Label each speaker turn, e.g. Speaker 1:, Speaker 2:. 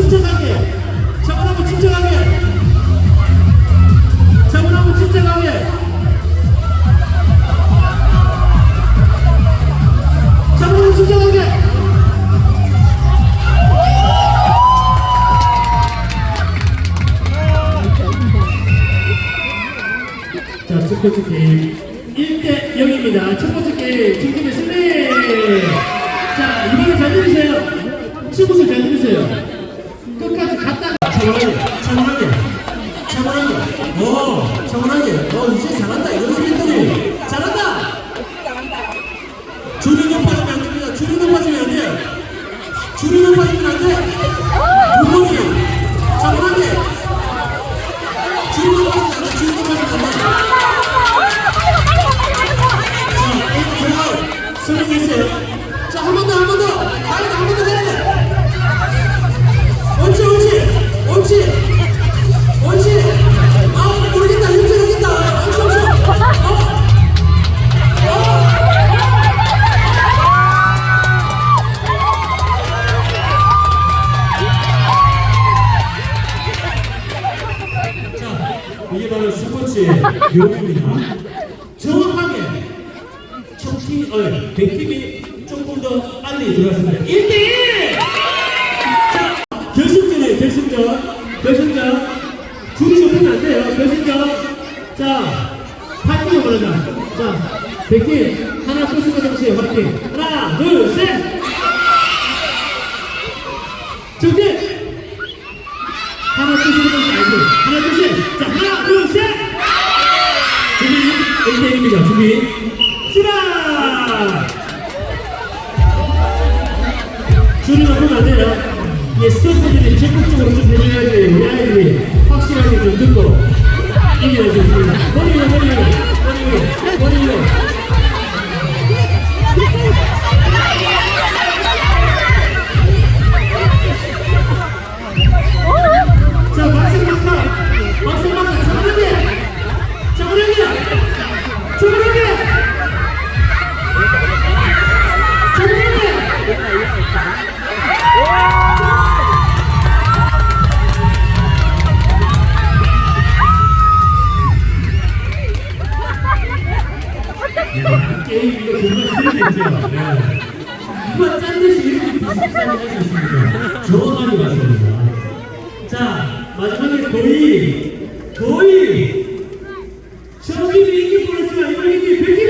Speaker 1: 침착하게 차분하고 침착하게 차분하고 침착하게 차분하고 침착하게 자, 첫 번째 게임 1대 0입니다. 첫 번째 게임 지금의 승리! 자, 이번엔 잘 들으세요. 친구들 잘 들으세요. 어, 차분하게. 어, 이제 잘한다. 연습했더니 잘한다! 스포츠의 묘미입니다. 정확하게 척키, 어, 백팀이 조금 더 빨리 들어갔습니다. 1대1! 자, 결승전이에요, 결승전. 결승전. 줄이 좁히면 안 돼요, 결승전. 자, 파이팅 말한다. 자, 백팀, 하나 쏘시고 동시에 파이팅. 하나, 둘, 셋! 정팀! 하나 둘셋 알고 하나 둘 셋 자 하나 둘셋 준비 1대1입니다. 준비 시작! 줄이 높으면 안 돼요. 예 스태프들이 적극적으로 좀 해줘야 돼요. 우리 아이들이 확실하게 좀 듣고 게임 이거 정말 쓰레기죠. 네. 누가 짠 듯이 이렇게 비슷한 할수 있습니다. 정확하게 맞습니다. 자, 마지막에 거의, 거의, 저기 이기 보냈지만 이번에 이기 100개